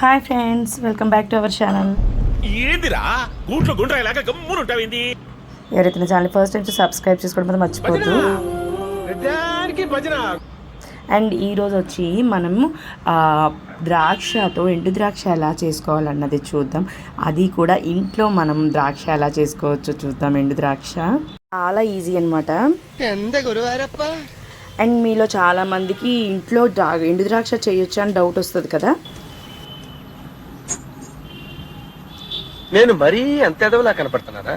Hi friends welcome back to our channel. ఏందిరా? గూట్లో గుండ్రాయిలాగా గమ్మున ఉంటావేంది ఎవరైతే నా ఛానల్ ఫస్ట్ టైం సబ్స్క్రైబ్ చేసుకోవడం మాత్రం మర్చిపోద్దు దానికి భజన! అండ్ ఈరోజు వచ్చి మనం ద్రాక్షతో ఎండు ద్రాక్ష ఎలా చేసుకోవాలన్నది చూద్దాం. అది కూడా ఇంట్లో మనం ద్రాక్ష ఎలా చేసుకోవచ్చో చూద్దాం ఎండు ద్రాక్ష. చాలా ఈజీ అనమాట ఎంత గురువారప్ప? అండ్ మీలో చాలా మందికి ఇంట్లో ఎండు ద్రాక్ష చేయొచ్చు అని డౌట్ వస్తుంది కదా. నేను మరీ అంత ఎదవలా కనపడుతున్నారా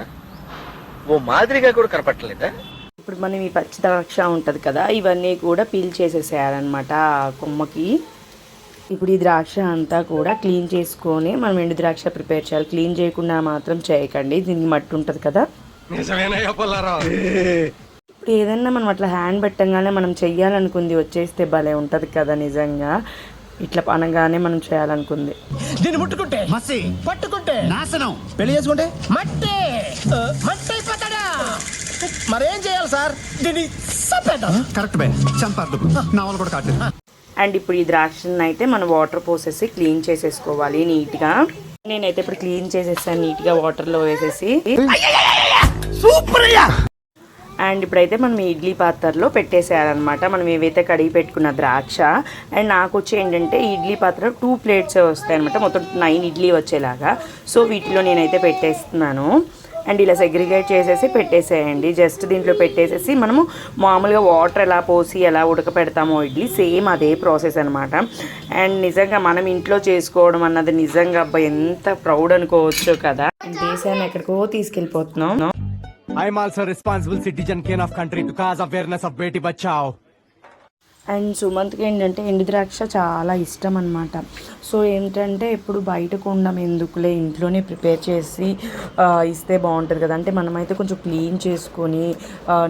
ఓ మాదిరిగా కూడా కనపడలేదా ఇప్పుడు మనం ఈ పచ్చి ద్రాక్ష ఉంటుంది కదా ఇవన్నీ కూడా పీల్ చేసేసేయాలన్నమాట కొమ్మకి. ఇప్పుడు ఈ ద్రాక్ష అంతా కూడా క్లీన్ చేసుకొని మనం ఎండు ద్రాక్ష ప్రిపేర్ చేయాలి. క్లీన్ చేయకుండా మాత్రం చేయకండి. దీనికి మట్టి ఉంటుంది కదా. ఇప్పుడు ఏదన్నా మనం అట్లా హ్యాండ్ పెట్టంగానే మనం చెయ్యాలనుకుంది వచ్చేస్తే భలే ఉంటుంది కదా నిజంగా. ఇట్లా అనగానే మనం చేయాలనుకుంది. దీన్ని ముట్టుకుంటే మసి పట్టుకుంటే నాశనం. పెళ్ళి చేసుకుంటే? మట్టి మట్టి అయిపోతాడా మరేం చేయాలి సార్? దీన్ని కరెక్ట్ బే చంపార్దు నా వాళ్ళు కూడా కాదు అండ్ ఇప్పుడు ఈ ద్రాక్షను అయితే మనం వాటర్ పోసేసి క్లీన్ చేసేసుకోవాలి నీట్గా. నేనైతే ఇప్పుడు క్లీన్ చేసేసాను నీట్గా వాటర్లో వేసేసి. అండ్ ఇప్పుడైతే మనం ఇడ్లీ పాత్రలో పెట్టేసేయాలన్నమాట. మనం ఏవైతే కడిగి పెట్టుకున్న ద్రాక్ష అండ్ నాకు వచ్చి ఏంటంటే ఇడ్లీ పాత్ర టూ ప్లేట్స్ వస్తాయి అనమాట మొత్తం నైన్ ఇడ్లీ వచ్చేలాగా. సో వీటిలో నేనైతే పెట్టేస్తున్నాను. అండ్ ఇలా సెగ్రిగేట్ చేసేసి పెట్టేసేయండి. జస్ట్ దీంట్లో పెట్టేసేసి మనము మామూలుగా వాటర్ ఎలా పోసి ఎలా ఉడకపెడతామో ఇడ్లీ సేమ్ అదే ప్రాసెస్ అనమాట అండ్ నిజంగా మనం ఇంట్లో చేసుకోవడం అన్నది నిజంగా అబ్బా ఎంత ప్రౌడ్ అనుకోవచ్చు కదా. దేశాన్ని ఎక్కడికో తీసుకెళ్ళిపోతున్నాం. I'm also responsible citizen king of country to cause awareness of Beti Bachao. And సుమంత్కి ఏంటంటే ఎండు ద్రాక్ష చాలా ఇష్టం అనమాట సో ఏంటంటే ఇప్పుడు బయట కొండం ఎందుకులే ఇంట్లోనే ప్రిపేర్ చేసి ఇస్తే బాగుంటుంది కదా. అంటే మనమైతే కొంచెం క్లీన్ చేసుకొని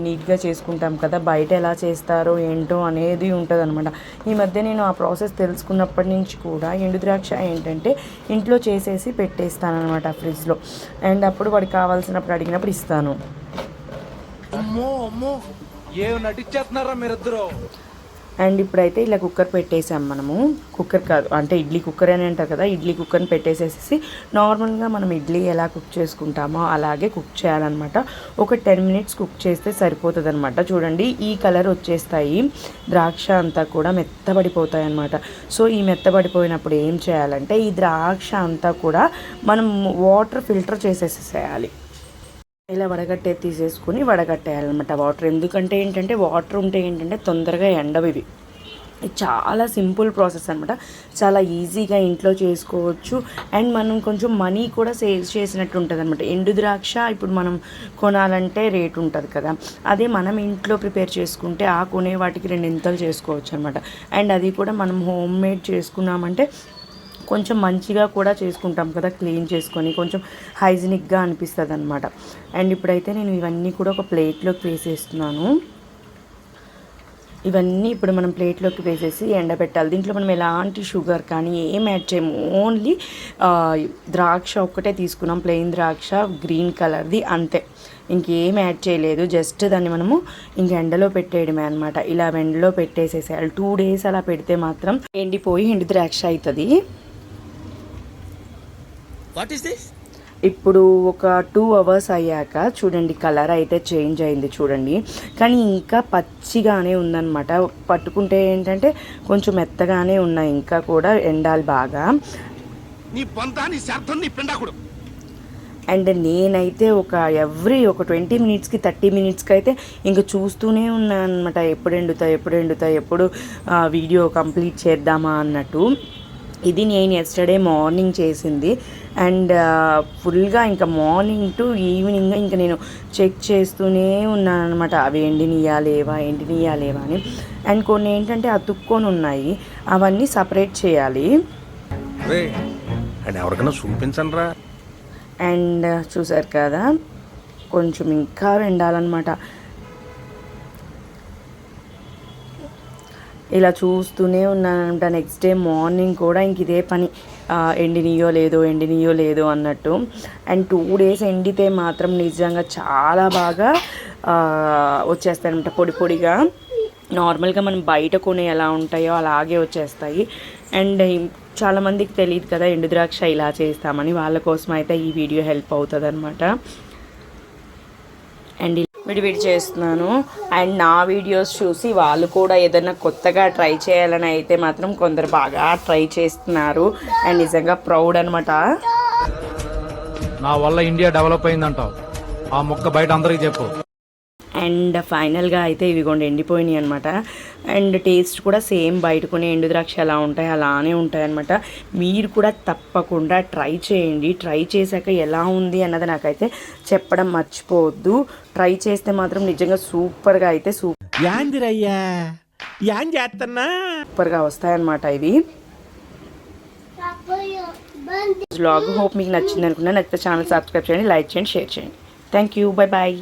నీట్గా చేసుకుంటాం కదా. బయట ఎలా చేస్తారో ఏంటో అనేది ఉంటుంది అనమాట ఈ మధ్య నేను ఆ ప్రాసెస్ తెలుసుకున్నప్పటి నుంచి కూడా ఎండు ద్రాక్ష ఏంటంటే ఇంట్లో చేసేసి పెట్టేస్తాను అనమాట ఫ్రిడ్జ్లో. అండ్ అప్పుడు వాడికి కావాల్సినప్పుడు అడిగినప్పుడు ఇస్తాను. అమ్మో అమ్మో! ఏం నటించేస్తున్నారా మీరిద్దరు? అండ్ ఇప్పుడైతే ఇలా కుక్కర్ పెట్టేసాం మనము. కుక్కర్ కాదు అంటే ఇడ్లీ కుక్కర్ అని అంటారు కదా ఇడ్లీ కుక్కర్ని పెట్టేసేసి నార్మల్గా మనం ఇడ్లీ ఎలా కుక్ చేసుకుంటామో అలాగే కుక్ చేయాలన్నమాట. ఒక టెన్ మినిట్స్ కుక్ చేస్తే సరిపోతుంది అనమాట చూడండి ఈ కలర్ వచ్చేస్తాయి. ద్రాక్ష అంతా కూడా మెత్తబడిపోతాయి అనమాట సో ఈ మెత్తబడిపోయినప్పుడు ఏం చేయాలంటే ఈ ద్రాక్ష అంతా కూడా మనం వాటర్ ఫిల్టర్ చేసేసేయాలి. ఇలా వడగట్టే తీసేసుకుని వడగట్టేయాలన్నమాట వాటర్. ఎందుకంటే ఏంటంటే వాటర్ ఉంటే ఏంటంటే తొందరగా ఎండవు ఇవి చాలా సింపుల్ ప్రాసెస్ అనమాట చాలా ఈజీగా ఇంట్లో చేసుకోవచ్చు. అండ్ మనం కొంచెం మనీ కూడా సేవ్ చేసినట్టు ఉంటుంది అనమాట ఎండు ద్రాక్ష ఇప్పుడు మనం కొనాలంటే రేట్ ఉంటుంది కదా. అదే మనం ఇంట్లో ప్రిపేర్ చేసుకుంటే ఆ కొనే వాటికి రెండింతలు చేసుకోవచ్చు అనమాట అండ్ అది కూడా మనం హోమ్ మేడ్ చేసుకున్నామంటే కొంచెం మంచిగా కూడా చేసుకుంటాం కదా క్లీన్ చేసుకొని కొంచెం హైజీనిక్గా అనిపిస్తుంది అనమాట అండ్ ఇప్పుడైతే నేను ఇవన్నీ కూడా ఒక ప్లేట్లోకి వేసేస్తున్నాను. ఇవన్నీ ఇప్పుడు మనం ప్లేట్లోకి వేసేసి ఎండబెట్టాలి. దీంట్లో మనం ఎలాంటి షుగర్ కానీ ఏం యాడ్ చేయము. ఓన్లీ ద్రాక్ష ఒక్కటే తీసుకున్నాం. ప్లెయిన్ ద్రాక్ష గ్రీన్ కలర్ది అంతే. ఇంకేం యాడ్ చేయలేదు. జస్ట్ దాన్ని మనము ఇంక ఎండలో పెట్టేయడమే అనమాట ఇలా ఎండలో పెట్టేసేసేయాలి. టూ డేస్ అలా పెడితే మాత్రం ఎండిపోయి ఎండు ద్రాక్ష అవుతుంది వాట్ ఈస్ దిస్ ఇప్పుడు ఒక టూ అవర్స్ అయ్యాక చూడండి కలర్ అయితే చేంజ్ అయింది చూడండి. కానీ ఇంకా పచ్చిగానే ఉందన్నమాట. పట్టుకుంటే ఏంటంటే కొంచెం మెత్తగానే ఉన్నాయి ఇంకా కూడా ఎండాలి బాగా. అండ్ నేనైతే ఒక ఎవ్రీ ఒక ట్వంటీ మినిట్స్కి థర్టీ మినిట్స్కి అయితే ఇంకా చూస్తూనే ఉన్నాను అనమాట ఎప్పుడు ఎండుతాయి ఎప్పుడు ఎండుతాయి ఎప్పుడు వీడియో కంప్లీట్ చేద్దామా అన్నట్టు. ఇది నేను ఎస్టర్డే మార్నింగ్ చేసింది. అండ్ ఫుల్గా ఇంకా మార్నింగ్ టు ఈవినింగ్ ఇంకా నేను చెక్ చేస్తూనే ఉన్నాను అనమాట అవి ఎండినియా లేవా ఎండినియా లేవా అని. అండ్ కొన్ని ఏంటంటే అతుక్కొని ఉన్నాయి. అవన్నీ సపరేట్ చేయాలి. ఎవరికైనా అండ్ చూసారు కదా కొంచెం ఇంకా ఎండాలన్నమాట ఇలా చూస్తూనే ఉన్నానంట. నెక్స్ట్ డే మార్నింగ్ కూడా ఇంక ఇదే పని. ఎండినియో లేదో ఎండినియో లేదో అన్నట్టు. అండ్ టూ డేస్ ఎండితే మాత్రం నిజంగా చాలా బాగా వచ్చేస్తాయనమాట పొడి పొడిగా. నార్మల్గా మనం బయట కొనే ఎలా ఉంటాయో అలాగే వచ్చేస్తాయి. అండ్ చాలామందికి తెలియదు కదా ఎండు ద్రాక్ష ఇలా చేస్తామని. వాళ్ళ కోసం అయితే ఈ వీడియో హెల్ప్ అవుతుంది అనమాట అండ్ విడివిడి చేస్తున్నాను. అండ్ నా వీడియోస్ చూసి వాళ్ళు కూడా ఏదైనా కొత్తగా ట్రై చేయాలని అయితే మాత్రం కొందరు బాగా ట్రై చేస్తున్నారు. అండ్ నిజంగా ప్రౌడ్ అనమాట నా వల్ల ఇండియా డెవలప్ అయిందంటావు. ఆ మొక్క బయట అందరికి చెప్పు. అండ్ ఫైనల్గా అయితే ఇవిగోండి ఎండిపోయినాయి అనమాట అండ్ టేస్ట్ కూడా సేమ్ బయట కొనే ఎండు ద్రాక్ష ఎలా ఉంటాయి అలానే ఉంటాయి అనమాట మీరు కూడా తప్పకుండా ట్రై చేయండి. ట్రై చేశాక ఎలా ఉంది అన్నది నాకైతే చెప్పడం మర్చిపోవద్దు. ట్రై చేస్తే మాత్రం నిజంగా సూపర్గా అయితే యాందిరయ్యా యాన్ చేస్తున్నా సూపర్గా వస్తాయన్నమాట ఇవి. బ్లాగ్ హోప్ మీకు నచ్చింది అనుకున్నా. నచ్చితే ఛానల్ సబ్స్క్రైబ్ చేయండి లైక్ చేయండి షేర్ చేయండి. Thank you bye bye